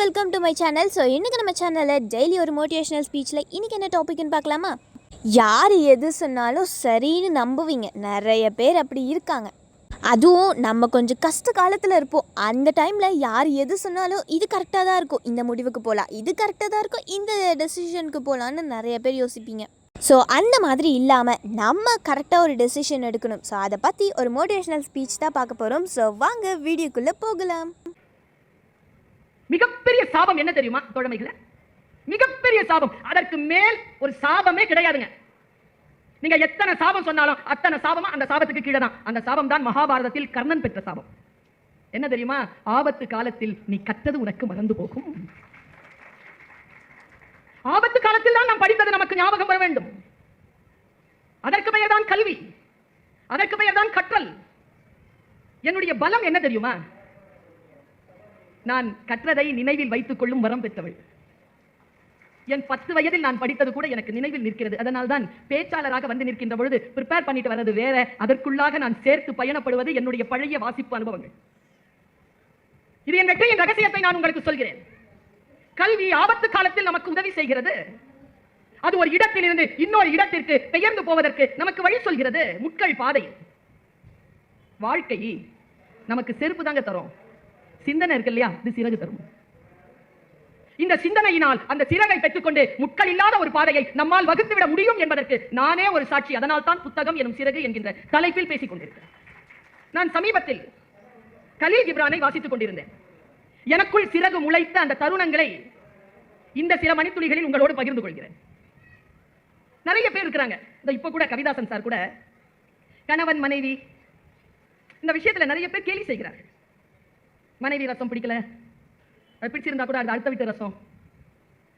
Welcome to my channel so இன்றைக்கி நம்ம சேனலில் டெய்லி ஒரு மோட்டிவேஷனல் ஸ்பீச்சில் இன்றைக்கி என்ன டாபிக்னு பார்க்கலாமா? யார் எது சொன்னாலும் சரின்னு நம்புவீங்க. நிறைய பேர் அப்படி இருக்காங்க. அதுவும் நம்ம கொஞ்சம் கஷ்ட காலத்தில் இருப்போம். அந்த டைமில் யார் எது சொன்னாலும் இது கரெக்டாக தான் இருக்கும். இந்த முடிவுக்கு போகலாம் இது கரெக்டாக தான் இருக்கும். இந்த டெசிஷனுக்கு போகலான்னு நிறைய பேர் யோசிப்பீங்க. ஸோ அந்த மாதிரி இல்லாமல் நம்ம கரெக்டாக ஒரு டெசிஷன் எடுக்கணும். ஸோ அதை பற்றி ஒரு மோட்டிவேஷனல் ஸ்பீச் தான் பார்க்க போகிறோம் ஸோ வாங்க வீடியோக்குள்ளே போகலாம். மிகப்பெரிய சாபம் என்ன தெரியுமா தோழமைகளை? மிகப்பெரிய சாபம். அதற்கு மேல் ஒரு சாபமே கிடையாதுங்க. நீங்க எத்தனை சாபம் சொன்னாலும் அத்தனை சாபமா அந்த சாபத்துக்கு கீழே தான். அந்த சாபம் தான் மகாபாரதத்தில் கர்ணன் பெற்ற சாபம். என்ன தெரியுமா? ஆபத்து காலத்தில் நீ கத்தது உனக்கு மறந்து போகும். ஆபத்து காலத்தில் தான் நாம் படித்தது நமக்கு ஞாபகம் வர வேண்டும். அதற்கு பெயர் தான் கல்வி. அதற்கு பெயர் தான் கற்றல். என்னுடைய பலம் என்ன தெரியுமா? நான் கற்றதை நினைவில் வைத்துக் கொள்ளும் வரம் பெற்றவள். என் பத்து வயதில் நான் படித்தது கூட எனக்கு நினைவில் நிற்கிறது. அதனால் தான் பேச்சாளராக வந்து நிற்கின்ற பொழுது ப்ரிப்பேர் பண்ணிட்டு வர்றது வேற. அதற்குள்ளாக நான் சேர்த்து பயணப்படுவது என்னுடைய பழைய வாசிப்பு அனுபவங்கள். இது என் வெற்றியின் ரகசியத்தை நான் உங்களுக்கு சொல்கிறேன். கல்வி ஆபத்து காலத்தில் நமக்கு உதவி செய்கிறது. அது ஒரு இடத்திலிருந்து இன்னொரு இடத்திற்கு பெயர்ந்து போவதற்கு நமக்கு வழி சொல்கிறது. முட்கள் பாதை. வாழ்க்கை நமக்கு செருப்பு தாங்க தரும். சிந்தனை இருக்கு இல்லையா? இது சிறகு தரும். இந்த சிந்தனையினால் அந்த சிறகை பெற்றுக்கொண்டு முட்கள் இல்லாத ஒரு பாதையை நம்மால் வகுத்து விட முடியும் என்பதற்கு நானே ஒரு சாட்சி. அதனால் தான் புத்தகம் எனும் சிறகு என்கின்ற தலைப்பில் பேசிக் கொண்டிருக்கிறேன். நான் சமீபத்தில் கலீல் ஜிப்ரானை வாசித்துக் கொண்டிருந்தேன். எனக்குள் சிறகு முளைத்த அந்த தருணங்களை இந்த சில மணித்துளிகளில் உங்களோடு பகிர்ந்து கொள்கிறேன். நிறைய பேர் இருக்கிறாங்க. இந்த இப்போ கூட கவிதாசன் சார் கூட கணவன் மனைவி இந்த விஷயத்துல நிறைய பேர் கேலி செய்கிறார்கள். மனைவி ரசம் பிடிக்கல. அது பிடிச்சிருந்தா கூட அது அடுத்த வீட்டு ரசம்.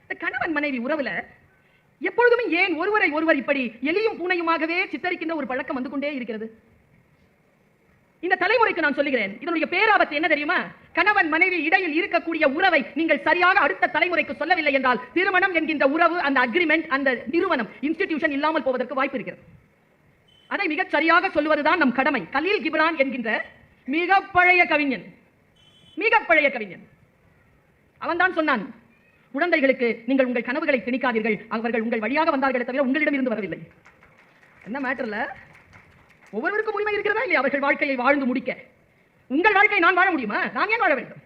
இந்த கணவன் மனைவி உறவுல எப்பொழுதுமே ஏன் ஒருவரை ஒருவர் இப்படி எலியும் பூனையுமாகவே சித்தரிக்கின்ற ஒரு பழக்கம் வந்து கொண்டே இருக்கிறது? இந்த தலைமுறைக்கு நான் சொல்லுகிறேன் இதனுடைய பேராபத்து என்ன தெரியுமா? கணவன் மனைவி இடையில் இருக்கக்கூடிய உறவை நீங்கள் சரியாக அடுத்த தலைமுறைக்கு சொல்லவில்லை என்றால் திருமணம் என்கின்ற உறவு அந்த அக்ரிமெண்ட் அந்த நிறுவனம் இன்ஸ்டிடியூஷன் இல்லாமல் போவதற்கு வாய்ப்பு இருக்கிறது. அதை மிகச் சரியாக சொல்லுவதுதான் நம் கடமை. கலீல் கிப்ரான் என்கின்ற மிக பழைய கவிஞன் மிக பழைய கவிஞன். அவன்தான் சொன்னான் குழந்தைகளுக்கு நீங்கள் உங்கள் கனவுகளை திணிக்காதீர்கள். அவர்கள் உங்கள் வழியாக வந்தார்களே தவிர உங்களிடம் இருந்து வரவில்லை. என்ன மேட்டர்ல ஒவ்வொருவருக்கும் உரிமை இருக்கிறதா இல்லையா? அவர்கள் வாழ்க்கையை வாழ்ந்து முடிக்க. உங்கள் வாழ்க்கை நான் வாழ முடியுமா? நான் ஏன் வாழ வேண்டும்?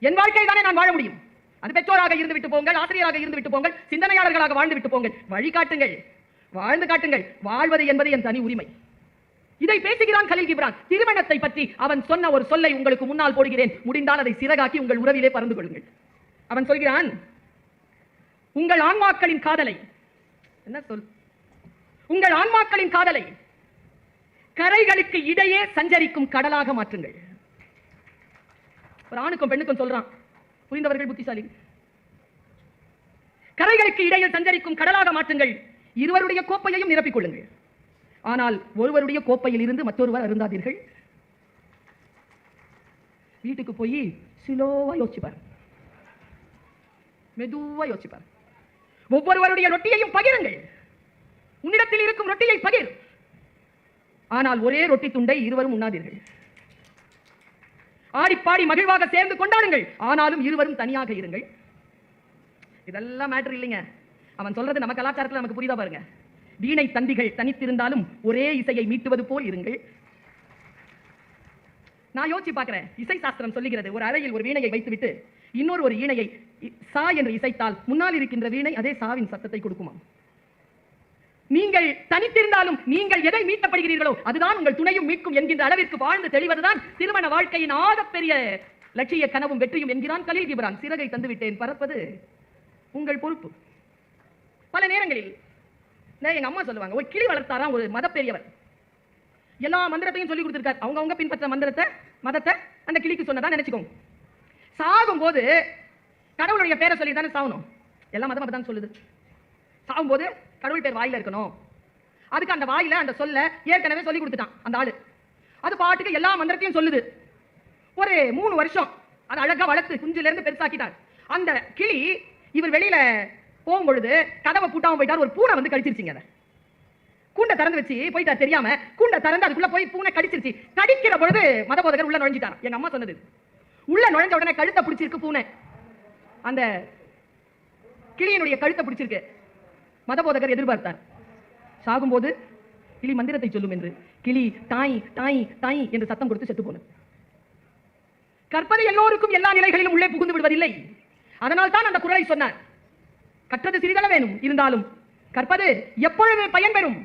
என் வாழ்க்கை தானே நான் வாழ முடியும். அது பெற்றோராக இருந்து விட்டு போங்கள் ஆசிரியராக இருந்து விட்டு போங்கள் சிந்தனையாளர்களாக வாழ்ந்து விட்டு போங்கள். வழி காட்டுங்கள். வாழ்ந்து காட்டுங்கள். வாழ்வது என்பது என் தனி உரிமை. இதை பேசுகிறான் கலில் கிப்ரான். திருமணத்தை பற்றி அவன் சொன்ன ஒரு சொல்லை உங்களுக்கு முன்னால் போடுகிறேன். முடிந்தால் அதை சிறகாக்கி உங்கள் உறவிலே பறந்து கொள்ளுங்கள். அவன் சொல்கிறான் உங்கள் ஆன்மாக்களின் காதலை என்ன சொல்? உங்கள் ஆன்மாக்களின் காதலை கரைகளுக்கு இடையே சஞ்சரிக்கும் கடலாக மாற்றுங்கள். ஒரு ஆணுக்கும் பெண்ணுக்கும் சொல்றான் புரிந்தவர்கள் புத்திசாலி. கரைகளுக்கு இடையில் சஞ்சரிக்கும் கடலாக மாற்றுங்கள். இருவருடைய கோப்பையையும் நிரப்பிக் கொள்ளுங்கள். ஆனால் ஒருவருடைய கோப்பையில் இருந்து மற்றொருவர் அருந்தாதீர்கள். வீட்டுக்கு போய் சிலோவா யோசிச்சுப்பார் மெதுவா யோசிப்பார். ஒவ்வொருவருடைய ரொட்டியையும் பகிருங்கள். உன்னிடத்தில் இருக்கும் ரொட்டியை பகிர். ஆனால் ஒரே ரொட்டி துண்டை இருவரும் உண்ணாதீர்கள். ஆடிப்பாடி மகிழ்வாக சேர்ந்து கொண்டாடுங்கள். ஆனாலும் இருவரும் தனியாக இருங்கள். இதெல்லாம் மேட்டர் இல்லைங்க. அவன் சொல்றது நம்ம கலாச்சாரத்தில் நமக்கு புரியுதா பாருங்க. வீணை தந்திகள் தனித்திருந்தாலும் ஒரே இசையை மீட்டுவது போல் இருங்கள். நான் யோசிச்சு பார்க்கிறேன். இசை சாஸ்திரம் சொல்லுகிறது ஒரு அறையில் ஒரு வீணையை வைத்துவிட்டு இன்னொரு ஒரு ஈணையை சா என்று இசைத்தால் முன்னால் இருக்கின்ற வீணை அதே சாவின் சத்தத்தை கொடுக்குமா நீங்கள் தனித்திருந்தாலும் நீங்கள் எதை மீட்டப்படுகிறீர்களோ அதுதான் உங்கள் துணையும் மீட்கும் என்கின்ற அளவிற்கு வாழ்ந்து தெளிவதுதான் திருமண வாழ்க்கையின் ஆகப்பெரிய லட்சிய கனவும் வெற்றியும் என்கிறான் கலில் கிபரான். சிறகை தந்துவிட்டேன் பறப்பது உங்கள் பொறுப்பு. பல நேரங்களில் நான் எங்க அம்மா சொல்லுவாங்க ஒரு கிளி வளர்த்தாராம் ஒரு மத பெரியவர் எல்லா மந்திரத்தையும் சொல்லி கொடுத்துருக்காரு. அவங்கவுங்க பின்பற்ற மந்திரத்தை மதத்தை அந்த கிளிக்கு சொன்னதான் நினச்சிக்கோங்க. சாகும்போது கடவுளுடைய பேரை சொல்லி தானே சாகணும். எல்லா மதம் அப்படிதான் சொல்லுது. சாகும்போது கடவுள் பேர் வாயில இருக்கணும். அதுக்கு அந்த வாயில அந்த சொல்ல ஏற்கனவே சொல்லி கொடுத்துட்டான் அந்த ஆள். அது பாட்டுக்கு எல்லா மந்திரத்தையும் சொல்லுது. ஒரு மூணு வருஷம் அது அழகா வளர்த்து குஞ்சுல இருந்து பெருசாக்கிட்டார். அந்த கிளி இவர் வெளியில போகும்பொழுது கதவை பூட்டாம போயிட்டார் ஒரு பூனை வந்து கடிச்சிருச்சிங்க அதை. கூண்டை திறந்து வச்சு போயிட்டா தெரியாம கூண்டை திறந்து அதுக்குள்ள போய் பூனை கடிச்சிருச்சு. கடிக்கிற பொழுது மதபோதகர் உள்ள நுழைஞ்சிட்டார். எங்க அம்மா சொன்னது. உள்ள நுழைஞ்ச உடனே கழுத்தை பிடிச்சிருக்கு பூனை. அந்த கிளியினுடைய கழுத்தை பிடிச்சிருக்கு. மதபோதகர் எதிர்பார்த்தார். சாகும்போது கிளி மந்திரத்தை சொல்லும் என்று. கிளி தாய் தாய் தாய் என்று சத்தம் கொடுத்து செத்து போனது. கற்பது எல்லோருக்கும் எல்லா நிலைகளிலும் உள்ளே புகுந்து விடுவதில்லை. அதனால் தான் அந்த குரலை சொன்னார். கற்றது சிறிதள வேணும் இருந்தாலும் கற்பது எப்பொழுது பயன்பெறும்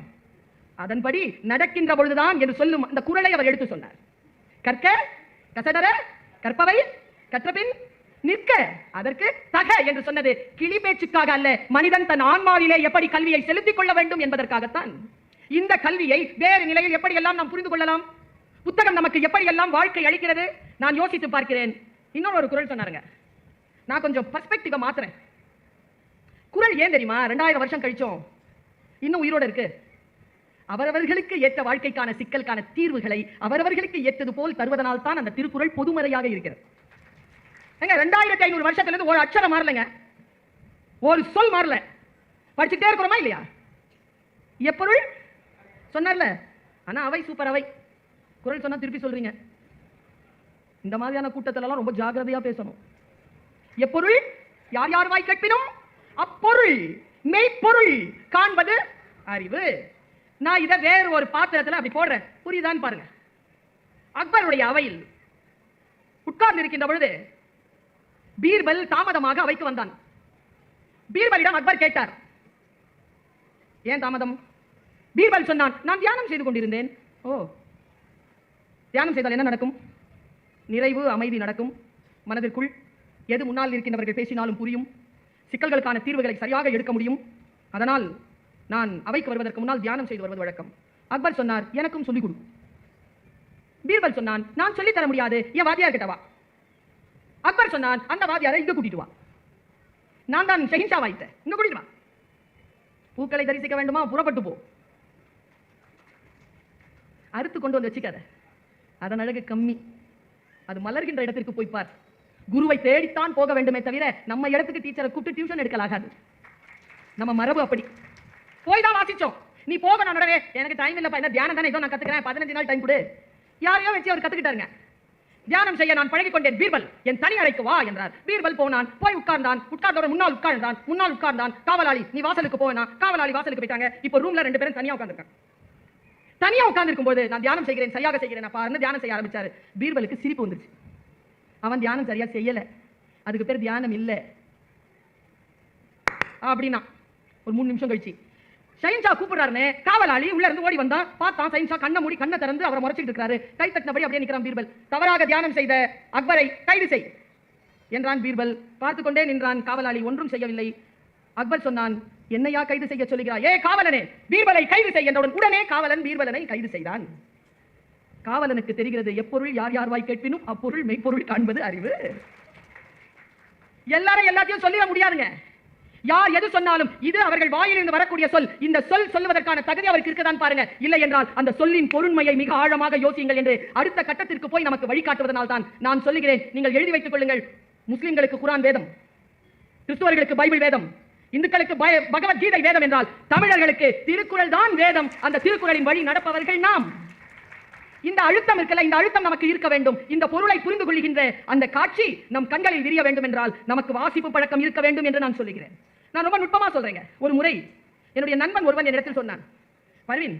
அதன்படி நடக்கின்ற பொழுதுதான் என்று சொல்லும் அந்த குரலை அவர் எடுத்து சொன்னார். கற்க கசடர கற்பவை கற்றபின் நிற்க அதற்கு தக என்று சொன்னது கிளி பேச்சுக்காக அல்ல மனிதன் தன் ஆன்மாவிலே எப்படி கல்வியை செலுத்திக் கொள்ள வேண்டும் என்பதற்காகத்தான். இந்த கல்வியை வேறு நிலையில் எப்படியெல்லாம் நாம் புரிந்து கொள்ளலாம்? புத்தகம் நமக்கு எப்படியெல்லாம் வாழ்க்கை அளிக்கிறது? நான் யோசித்து பார்க்கிறேன். இன்னொரு ஒரு குரல் சொன்னாருங்க. நான் கொஞ்சம் பர்ஸ்பெக்டிவை மாத்துறேன். குரல் ஏன் தெரியுமா? ரெண்டாயிரம் வருஷம் கழிச்சோம். இன்னும் உயிரோட இருக்கு. அவரவர்களுக்கு ஏற்ற வாழ்க்கைக்கான சிக்கலுக்கான தீர்வுகளை அவரவர்களுக்கு ஏற்றது போல் தருவதனால் தான் அந்த திருக்குறள் பொதுமறையாக இருக்கிறது. ஏங்க ரெண்டாயிரத்தி ஐநூறு வருஷத்துல இருந்து ஒரு அச்சரம் மாறலைங்க. ஒரு சொல் மாறல. படிச்சுட்டே இருக்கிறோமா இல்லையா? எப்பொருள்? சொன்னார்ல. ஆனா அவை சூப்பர் அவை. குரல் சொன்னா திருப்பி சொல்றீங்க. இந்த மாதிரியான கூட்டத்துல எல்லாம் ரொம்ப ஜாக்கிரதையா பேசணும். எப்பொருள்? யார் யார் வாய் கேட்பினும்? அப்பொருள் மெய்ப்பொருள் காண்பது அறிவு. நான் இதை வேறு ஒரு பாத்திரத்துல அப்படி போடுறேன். புரியுதான்னு பாருங்க. அக்பருடைய அவையில் உட்கார்ந்து இருக்கின்ற பொழுது பீர்பல் தாமதமாக அவைக்கு வந்தான். பீர்பலிடம் அக்பர் கேட்டார். ஏன் தாமதம்? பீர்பல் சொன்னான் நான் தியானம் செய்து கொண்டிருந்தேன். ஓ. தியானம் செய்தால் என்ன நடக்கும்? நிறைவு அமைதி நடக்கும். மனதிற்குள் எது முன்னால் இருக்கின்றவர்கள் பேசினாலும் புரியும். சிக்கல்களுக்கான தீர்வுகளை சரியாக எடுக்க முடியும்? அதனால் நான் அவைக்கு வருவதற்கு முன்னால் தியானம் செய்து வருவது வழக்கம். அக்பர் சொன்னார் எனக்கும் சொல்லிக் கொடு. பீர்பல் சொன்னான் நான் சொல்லித் தர முடியாது. என் வாத்தியார் கிட்ட வா. அக்பர் சொன்னான் அந்த வாத்தியாரை இங்க கூட்டிட்டு வா. நான் தான் ஷெஹின்ஷா வாய்த்தேன் இங்க கூட்டிட்டு வா. பூக்களை தரிசிக்க வேண்டுமா? புறப்பட்டு போ. அறுத்து கொண்டு வந்து வச்சுக்காத அதன் அழகு கம்மி. அது மலர்கின்ற இடத்திற்கு போய் பார். குருவை தேடித்தான் போக வேண்டுமே தவிர நம்ம இடத்துக்கு டீச்சரை கூப்பிட்டு டியூஷன் எடுக்கலாகாது. நம்ம மரபு அப்படி. போய் தான் வாசிச்சோம். நீ போக நான் நடவே. எனக்கு டைம் இல்லப்பா. என்ன தியானம் தானே? ஏதோ நான் கத்துக்கிறேன். பதினஞ்சு நாள் டைம் கொடு. யாரையோ வச்சு அவர் கத்துக்கிட்டாருங்க. தியானம் செய்ய நான் பழகிக் கொண்டேன் பீர்பல் என் தனி அறைக்கு வா என்றார். பீர்பல் போனான். போய் உட்கார்ந்தான். உட்கார்ந்தவன் முன்னால் உட்கார்ந்தான். முன்னால் உட்கார்ந்தான். காவலாளி நீ வாசலுக்கு போனா காவலாளி வாசலுக்கு போயிட்டாங்க. இப்போ ரூம்ல ரெண்டு பேரும் தனியா உட்கார்ந்திருக்காங்க. தனியா உட்கார்ந்துருக்கும் போது நான் தியானம் செய்கிறேன் சரியாக செய்கிறேன். பாருன்னு தியானம் செய்ய ஆரம்பிச்சாரு. பீர்பலுக்கு சிரிப்பு வந்துருச்சு. அவன் தியானம் சரியா செய்யல. அதுக்கு பேர் தியானம் இல்ல. அப்படின்னா ஒரு மூணு நிமிஷம் கழிச்சு. சயின்ஷா கூப்பிடுறாருன்னு காவலாளி உள்ள இருந்து ஓடி வந்தான். பார்த்தான் சயின்ஷா கண்ணை மூடி கண்ணை திறந்து அவரை முறைச்சிட்டு இருக்காரு கை தட்டினபடி அப்படியே நிற்கிறான் பீர்பல். தவறாக தியானம் செய்த அக்பரை கைது செய் என்றான் பீர்பல். பார்த்து கொண்டே நின்றான் காவலாளி ஒன்றும் செய்யவில்லை. அக்பர் சொன்னான் என்னையா கைது செய்ய சொல்லுகிறாய்? ஏ காவலனே பீர்பலை கைது செய் உடனே காவலன் பீர்பலனை கைது செய்தான். காவலனுக்கு தெரிகிறது எப்பொருள் யார் யார் வாய் கேட்பினும் அப்பொருள் மெய்ப்பொருள் காண்பது அறிவு. எல்லாரும் எல்லாத்தையும் சொல்லிட முடியாதுங்க. யார் எது சொன்னாலும் இது அவர்கள் வாயிலிருந்து வரக்கூடிய சொல். இந்த சொல் சொல்வதற்கான தகுதி அவருக்கு இருக்கதான் பாருங்க. இல்லை என்றால் அந்த சொல்லின் பொருண்மையை மிக ஆழமாக யோசியுங்கள் என்று அடுத்த கட்டத்திற்கு போய் நமக்கு வழிகாட்டுவதனால் தான் நான் சொல்லுகிறேன். நீங்கள் எழுதி வைத்துக் கொள்ளுங்கள். முஸ்லிம்களுக்கு குரான் வேதம் கிறிஸ்துவர்களுக்கு பைபிள் வேதம் இந்துக்களுக்கு பய- பகவத்கீதை வேதம் என்றால் தமிழர்களுக்கு திருக்குறள் தான் வேதம். அந்த திருக்குறளின் வழி நடப்பவர்கள் நாம். இந்த அழுத்தம் இருக்கல இந்த அழுத்தம் நமக்கு இருக்க வேண்டும். இந்த பொருளை புரிந்து கொள்கின்ற அந்த காட்சி நம் கண்களில் விரிய வேண்டும் என்றால் நமக்கு வாசிப்பு பழக்கம் இருக்க வேண்டும் என்று நான் சொல்லுகிறேன். நான் ரொம்ப நுட்பமா சொல்றேங்க. ஒரு முறை என்னுடைய நண்பன் ஒருவன் என்னிடத்தில் சொன்னான் பரவின்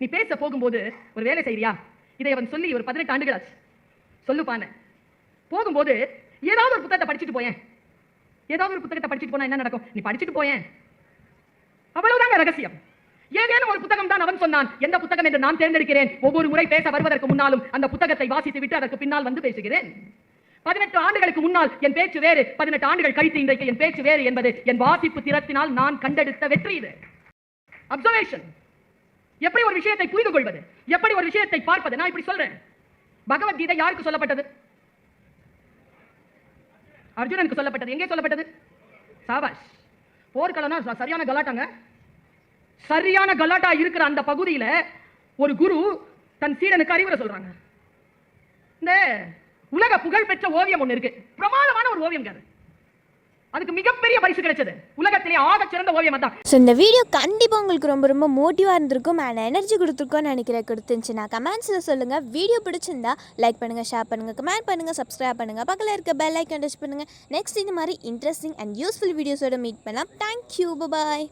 நீ பேச போகும்போது ஒரு வேலை செய்யறியா இதை அவன் சொல்லி ஒரு பதினெட்டு ஆண்டுகளாச்சு. சொல்லுப்பான போகும்போது ஏதாவது ஒரு புத்தகத்தை படிச்சுட்டு போயேன். ஏதாவது ஒரு புத்தகத்தை படிச்சுட்டு போனா என்ன நடக்கும்? நீ படிச்சுட்டு போயேன். அவ்வளவுதாங்க ரகசியம். ஏதேனும் ஒரு புத்தகம் தான் அவன் சொன்னான். எந்த புத்தகம் என்று நான் தேர்ந்தெடுக்கிறேன்? ஒவ்வொரு முறை பேச வருவதற்கு முன்னாலும் அந்த புத்தகத்தை வாசித்து விட்டு அதற்கு பின்னால் வந்து பேசுகிறேன். பதினெட்டு ஆண்டுகளுக்கு முன்னால் என் பேச்சு வேறு. பதினெட்டு ஆண்டுகள் கழித்து இன்றைக்கு என் பேச்சு வேறு என்பது என் வாசிப்பு திறத்தினால் நான் கண்டெடுத்த வெற்றி இது. அப்சர்வேஷன் எப்படி ஒரு விஷயத்தை புரிந்து கொள்வது? எப்படி ஒரு விஷயத்தை பார்ப்பது? நான் இப்படி சொல்றேன். பகவத்கீதை யாருக்கு சொல்லப்பட்டது? அர்ஜுனனுக்கு சொல்லப்பட்டது. எங்கே சொல்லப்பட்டது? சாபாஷ். போர்க்களம்னா சரியான கலாட்டாங்க. சரியான கலாட்டா இருக்கிற அந்த பகுதியில ஒரு குரு தன் சீடனுக்கு அறிவுரை சொல்றாங்க. இந்த உலக புகழ் பெற்ற ஓவியம் ஒண்ணு இருக்கு. பிரமாதமான ஒரு ஓவியம் அது. அதுக்கு மிகப்பெரிய பரிசு கிடைச்சது. உலகத்திலே ஆக சிறந்த ஓவியம் தான் ஸோ இந்த வீடியோ கண்டிப்பாக உங்களுக்கு ரொம்ப ரொம்ப மோட்டிவாக இருந்திருக்கும் அண்ட் எனர்ஜி கொடுத்துருக்கோன்னு நினைக்கிறேன். கொடுத்துருந்துச்சுன்னா கமெண்ட்ஸில் சொல்லுங்கள் வீடியோ பிடிச்சிருந்தா லைக் பண்ணுங்கள் ஷேர் பண்ணுங்கள் கமெண்ட் பண்ணுங்கள் சப்ஸ்கிரைப் பண்ணுங்கள் பக்கத்தில் இருக்க பெல் ஐக்கன் டச் பண்ணுங்கள் நெக்ஸ்ட் இந்த மாதிரி இன்ட்ரெஸ்டிங் அண்ட் யூஸ்ஃபுல் வீடியோஸோட மீட் பண்ணலாம். Thank you bye